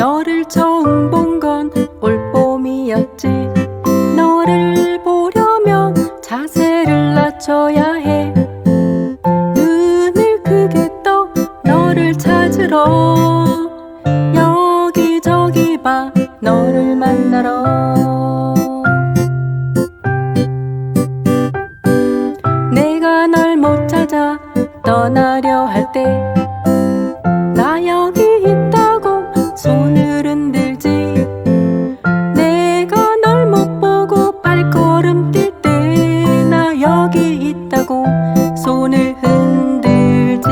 너를 처음 본 건 올봄이었지. 너를 보려면 자세를 낮춰야 해. 눈을 크게 떠 너를 찾으러. 여기저기 봐 너를 만나러. 내가 널 못 찾아 떠나려 할때 손을 흔들지.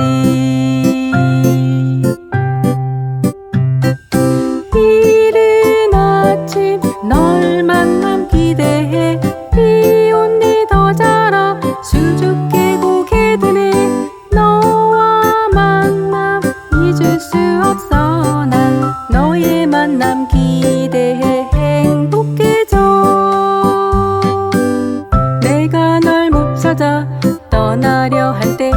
이른 아침 널 만남 기대해. 비온니 더 자라 수줍게 고개 드네. 너와 만남 기대해. 행복해져. 내가 널 못 찾아 떠나려 할 때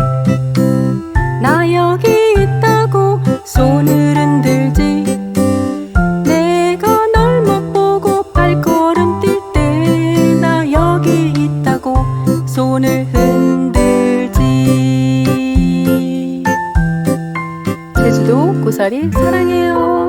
나 여기 있다고 손을 흔들지. 내가 널 못 보고 발걸음 뛸 때 나 여기 있다고 손을 흔들지. 제주도 고사리 사랑해요